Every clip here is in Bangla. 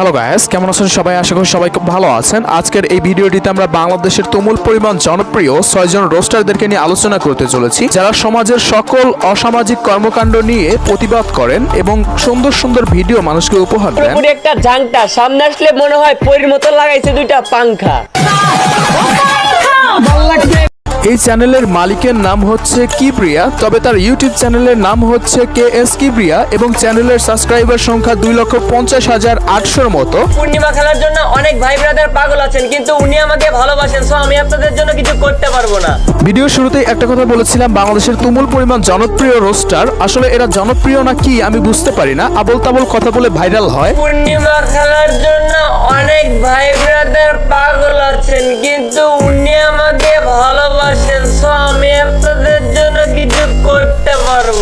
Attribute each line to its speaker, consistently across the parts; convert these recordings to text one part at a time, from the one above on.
Speaker 1: হ্যালো গায়েস কেমন আছেন সবাই আশা করি সবাই খুব ভালো আছেন আজকের এই ভিডিওটিতে আমরা বাংলাদেশের তুমুল পরিমাণ জনপ্রিয় ছয়জন রোস্টারদেরকে নিয়ে আলোচনা করতে চলেছি যারা সমাজের সকল অসামাজিক কর্মকাণ্ড নিয়ে প্রতিবাদ করেন এবং সুন্দর সুন্দর ভিডিও মানুষকে উপহার দেন
Speaker 2: একটা জাংটা সামনে আসলে মনে হয় পরির মতো লাগাইছে দুইটা পাংখা
Speaker 1: এই চ্যানেলের মালিকের নাম হচ্ছে কিপ্রিয়া তবে তার ইউটিউব চ্যানেলের নাম হচ্ছে কে এস কিপ্রিয়া এবং চ্যানেলের সাবস্ক্রাইবার সংখ্যা দুই লক্ষ পঞ্চাশ হাজার আটশোর মতো।
Speaker 2: পূর্ণিমা খেলার জন্য অনেক ভাই ব্রাদার পাগল আছেন কিন্তু উনি আমাকে ভালোবাসেন সো আমি আপনাদের জন্য কিছু করতে পারব না।
Speaker 1: ভিডিও শুরুতেই একটা কথা বলেছিলাম বাংলাদেশের তুমুল পরিমাণ জনপ্রিয় রোস্টার আসলে এরা জনপ্রিয় না কি আমি বুঝতে পারি না আবল তাবল কথা বলে ভাইরাল হয়।
Speaker 2: পূর্ণিমা খেলার জন্য অনেক ভাই ব্রাদার পাগল আছেন কিন্তু উনি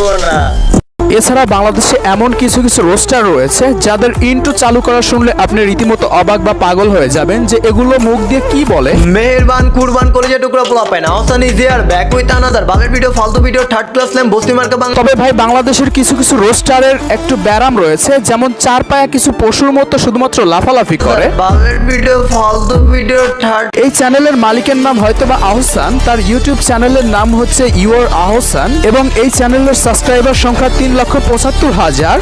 Speaker 2: পারব না
Speaker 1: এছাড়া বাংলাদেশে এমন কিছু কিছু রোস্টার রয়েছে যাদের ইন্টু চালু করা শুনলে আপনি রীতিমতো অবাক বা পাগল হয়ে যাবেন যে এগুলো মুখ দিয়ে কি বলে।
Speaker 3: মেহেরবান কুরবান কলেজে টুকরা পোলা পায় না। Osan is there back with another বালের ভিডিও ফালতু ভিডিও থার্ড ক্লাস লেম বস্তি মার্কা বাংলা
Speaker 1: তবে ভাই বাংলাদেশের কিছু কিছু রোস্টারের একটু ব্যারাম রয়েছে। যেমন চার পায়া কিছু পশুর মতো শুধুমাত্র লাফালাফি করে।
Speaker 3: বালের ভিডিও ফালতু ভিডিও থার্ড
Speaker 1: এই চ্যানেলের মালিকের নাম হয়তো বা আহসান। তার ইউটিউব চ্যানেলের নাম হচ্ছে ইউর আহসান। এবং এই চ্যানেলের সাবস্ক্রাইবার সংখ্যা তিন লক্ষ পঁচাত্তর হাজার।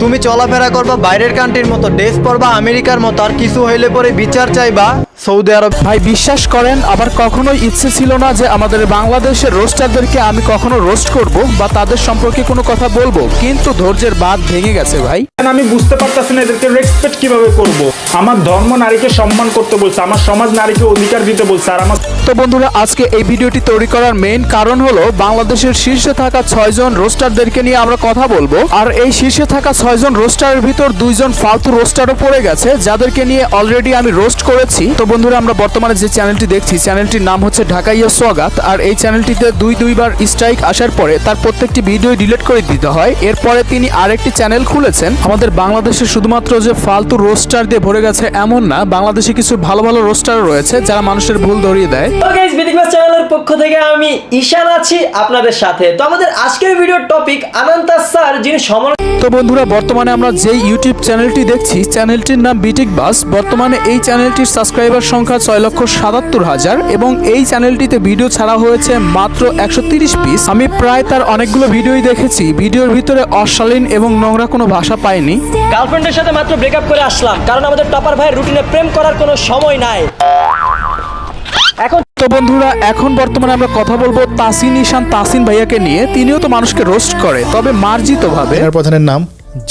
Speaker 3: তুমি চলাফেরা করবা বাইরের কান্ট্রির মতো ড্রেস পরবা আমেরিকার মতো, আর কিছু হইলে পরে বিচার চাইবা। সৌদি আরব
Speaker 1: ভাই বিশ্বাস করেন আবার কখনোই ইচ্ছে ছিল না যে আমাদের বাংলাদেশের রোস্টারদেরকে আমি কখনো রোস্ট করব বা তাদের সম্পর্কে কোনো কথা বলব। কিন্তু ধৈর্যের বাদ ভেঙে গেছে ভাই।
Speaker 4: আমি বুঝতে পারতেছি না এদেরকে রেসপেক্ট কীভাবে করব? আমার ধর্ম নারীকে সম্মান করতে বলছে আমার সমাজ নারীকে অধিকার দিতে বলছে আর আমার
Speaker 1: তো বন্ধুরা আজকে এই ভিডিওটি তৈরি করার মেইন কারণ হলো বাংলাদেশের শীর্ষে থাকা ছয়জন রোস্টারদেরকে নিয়ে আমরা কথা বলব। আর এই শীর্ষে থাকা ছয়জন রোস্টারের ভিতর দুইজন ফালতু রোস্টারও পড়ে গেছে যাদেরকে নিয়ে অলরেডি আমি রোস্ট করেছি। তো বন্ধুরা আমরা বর্তমানে যে চ্যানেলটি দেখছি চ্যানেলটির নাম হচ্ছে ঢাকাইয়া সোয়াগাত আর এই চ্যানেলটিতে দুই দুইবার স্ট্রাইক আসার পরে তার প্রত্যেকটি ভিডিও ডিলিট করে দিতে হয়। এরপরে তিনি আরেকটি চ্যানেল খুলেছেন। আমাদের বাংলাদেশে শুধুমাত্র যে ফালতু রোস্টার দিয়ে ভরে গেছে এমন না বাংলাদেশে কিছু ভালো ভালো রোস্টার রয়েছে যারা মানুষের ভুল ধরিয়ে দেয়।
Speaker 5: চ্যানেলের পক্ষ থেকে আমি ঈশান আছি আপনাদের সাথে। তো আমাদের আজকের ভিডিওর টপিক আনন্তা স্যার যিনি সমালোচনা
Speaker 1: তো বন্ধুরা বর্তমানে আমরা যেই ইউটিউব চ্যানেলটি দেখছি চ্যানেলটির নাম বিটিক বাস বর্তমানে এই চ্যানেলটির সাবস্ক্রাইবার সংখ্যা ছয় লক্ষ সাতাত্তর হাজার এবং এই চ্যানেলটিতে ভিডিও ছাড়া হয়েছে মাত্র একশো তিরিশ পিস আমি প্রায় তার অনেকগুলো ভিডিওই দেখেছি। ভিডিওর ভিতরে অশালীন এবং নোংরা কোনো ভাষা পাইনি
Speaker 5: গার্লফ্রেন্ডের সাথে মাত্র ব্রেকআপ করে আসলাম কারণ আমাদের টপার ভাইয়ের রুটিনে প্রেম করার কোনো সময় নাই। এখন
Speaker 1: তো বন্ধুরা এখন বর্তমানে আমরা কথা বলব তাসিন ইশান তাসিন ভাইয়াকে নিয়ে। তিনিও তো মানুষকে রোস্ট করে তবে মার্জিত ভাবে
Speaker 6: সেনাপ্রধানের নাম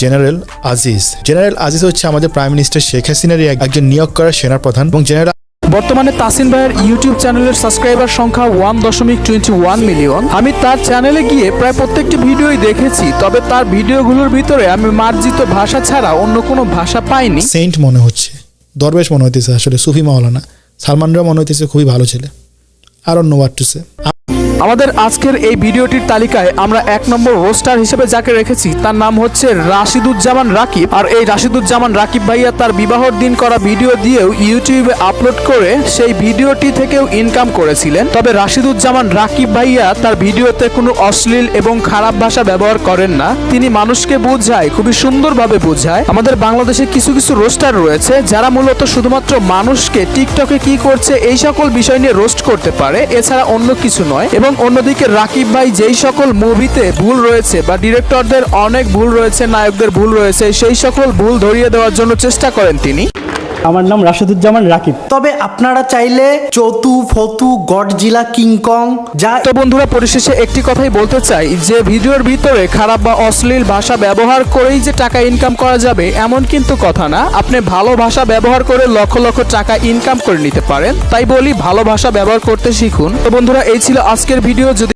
Speaker 6: জেনারেল আজিজ। জেনারেল আজিজ হচ্ছে আমাদের প্রাইম মিনিস্টার শেখ হাসিনারই একজন নিয়োগ করা সেনাপ্রধান এবং জেনারেল
Speaker 1: বর্তমানে তাসিন ভাইয়ের ইউটিউব চ্যানেলের সাবস্ক্রাইবার সংখ্যা ওয়ান দশমিক টোয়েন্টি ওয়ান মিলিয়ন আমি তার চ্যানেলে গিয়ে প্রায় প্রত্যেকটি ভিডিওই দেখেছি তবে তার ভিডিওগুলোর ভিতরে আমি মার্জিত ভাষা ছাড়া অন্য কোনো ভাষা পাইনি।
Speaker 6: সেন্ট মনে হচ্ছে। দরবেশ মনে হইতেছে আসলে সুফি মাওলানা। সালমানরা মনে হইতেছে খুবই ভালো ছেলে। আর অন্য ওয়াট টু সে
Speaker 1: আমাদের আজকের এই ভিডিওটির তালিকায় আমরা এক নম্বর রোস্টার হিসেবে যাকে রেখেছি, তার নাম হচ্ছে রাশিদুজ্জামান রাকিব। আর এই রাশিদুজ্জামান রাকিব ভাইয়া তার বিবাহর দিন করা ভিডিও দিয়েও ইউটিউবে আপলোড করে সেই ভিডিওটি থেকেও ইনকাম করেছিলেন। তবে রাশিদুজ্জামান রাকিব ভাইয়া তার ভিডিওতে কোনো অশ্লীল এবং খারাপ ভাষা ব্যবহার করেন না। তিনি মানুষকে বোঝায়, খুবই সুন্দরভাবে বোঝায়। আমাদের বাংলাদেশে কিছু কিছু রোস্টার রয়েছে, যারা মূলত শুধুমাত্র মানুষকে টিকটকে কি করছে, এই সকল বিষয় নিয়ে রোস্ট করতে পারে। এছাড়া অন্য কিছু নয়। এবং অন্যদিকে রাকিব ভাই যেই সকল মুভিতে ভুল রয়েছে বা ডিরেক্টরদের অনেক ভুল রয়েছে, নায়কদের ভুল রয়েছে, সেই সকল ভুল ধরিয়ে দেওয়ার জন্য চেষ্টা করেন তিনি।
Speaker 7: আমার নাম রাশেদুজ্জামান রাকিব।
Speaker 8: তবে আপনারা চাইলে চতু ফতু গডজিলা কিংকং যা
Speaker 1: তো বন্ধুরা পরিশেষে একটি কথাই বলতে চাই যে ভিডিওর ভিতরে খারাপ বা অশ্লীল ভাষা ব্যবহার করেই যে টাকা ইনকাম করা যাবে এমন কিন্তু কথা না। আপনি ভালো ভাষা ব্যবহার করে লক্ষ লক্ষ টাকা ইনকাম করে নিতে পারেন। তাই বলি ভালো ভাষা ব্যবহার করতে শিখুন। তো বন্ধুরা এই ছিল আজকের ভিডিও। যদি